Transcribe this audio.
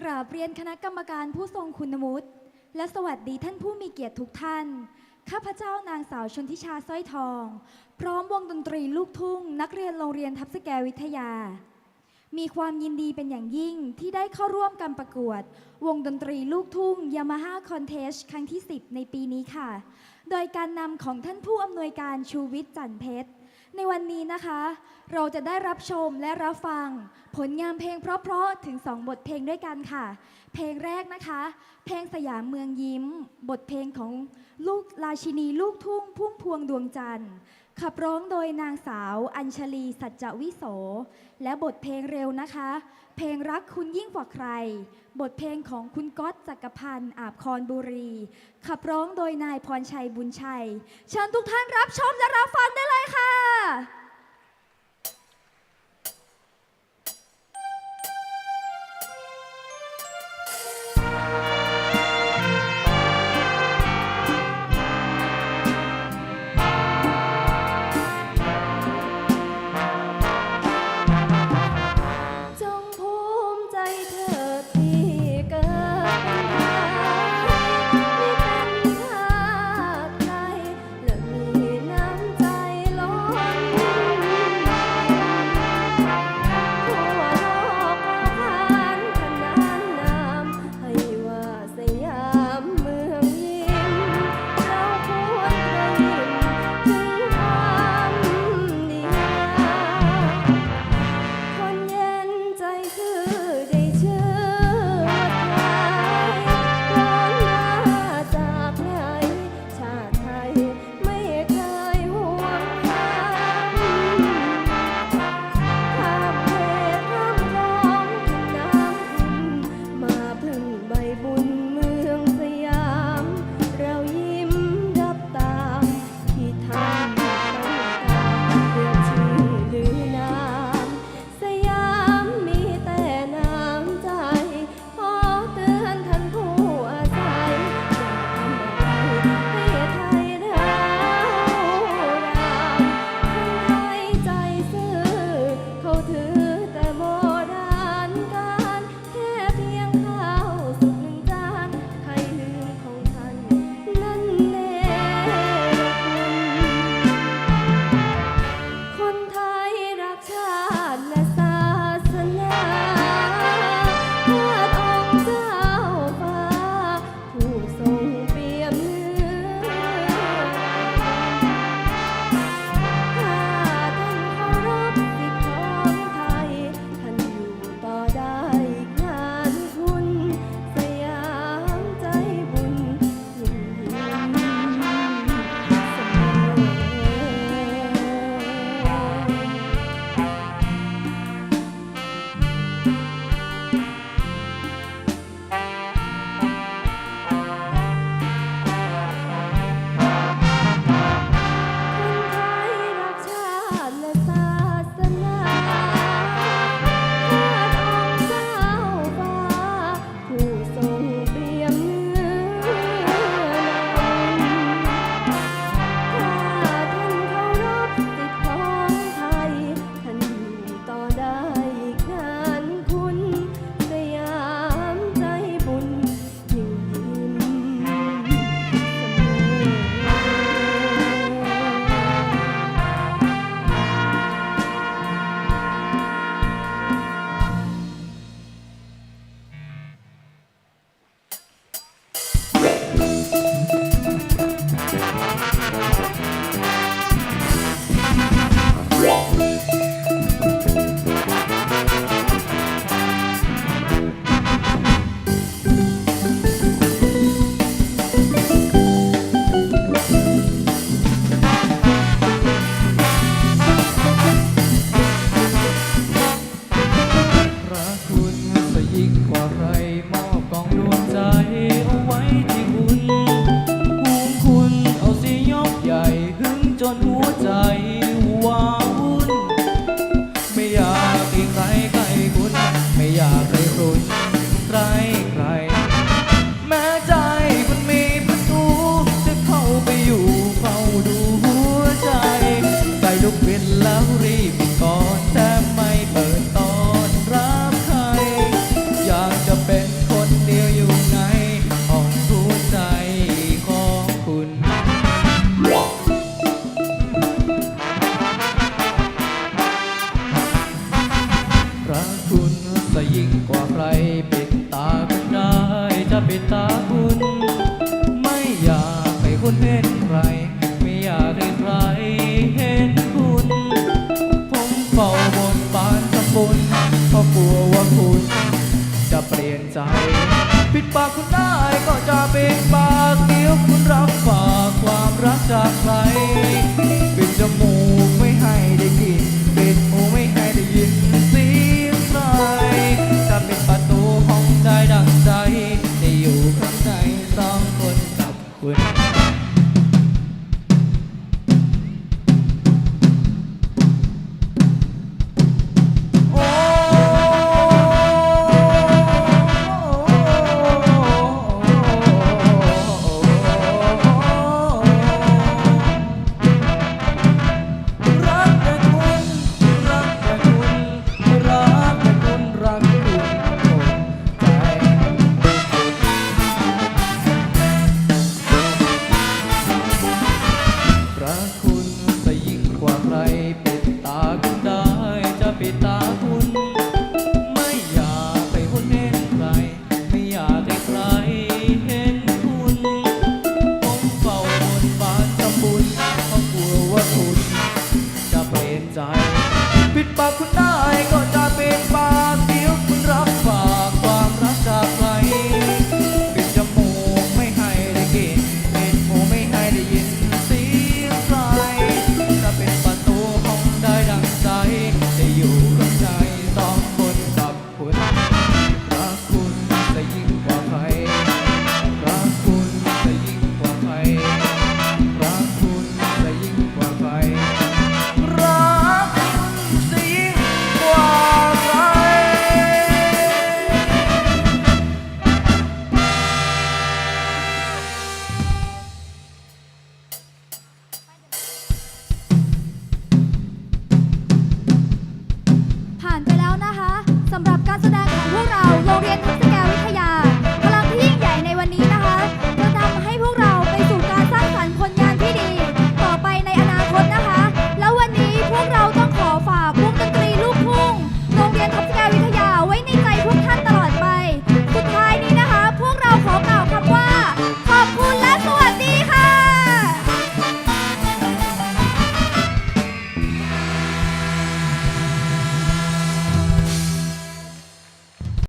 กราบเรียนคณะกรรมการผู้ทรงคุณวุฒิและสวัสดีท่านผู้มีเกียรติทุกท่าน ข้าพเจ้านางสาวชนทิชาสร้อยทอง พร้อมวงดนตรีลูกทุ่ง นักเรียนโรงเรียนทับสแกวิทยา มีความยินดีเป็นอย่างยิ่งที่ได้เข้าร่วมการประกวด วงดนตรีลูกทุ่งยามาฮ่าคอนเทสครั้งที่ 10 ในปีนี้ค่ะ โดยการนำของท่านผู้อำนวยการชูวิทย์จันเพชร ในวันนี้นะคะ เราจะได้รับชมและรับฟัง ผลงานเพลงเพราะๆถึง 2 บทเพลงด้วยกันค่ะ เพลงแรกนะคะ เพลงสยามเมืองยิ้ม บทเพลงของลูกราชินีลูกทุ่งพุ่มพวงดวงจันทร์ ขับร้องโดยนางสาว อัญชลี สัจจวิโส และบทเพลงเร็วนะคะ เพลงรักคุณยิ่งกว่าใคร บทเพลงของคุณก๊อตจักรพันธ์อาบคอนบุรี ขับร้องโดยนายพรชัยบุญชัย เชิญทุกท่านรับชมและรับฟังได้เลยค่ะ กเวลแล้วรีบก่อนแต่ไม่เปิดตอนรับใคร อยากจะเป็นคนเดียวอยู่ในห้องหัวใจของคุณ รักคุณซะยิ่งกว่า เป็นปากเดียวคุณรับฝากความรักจาก gloria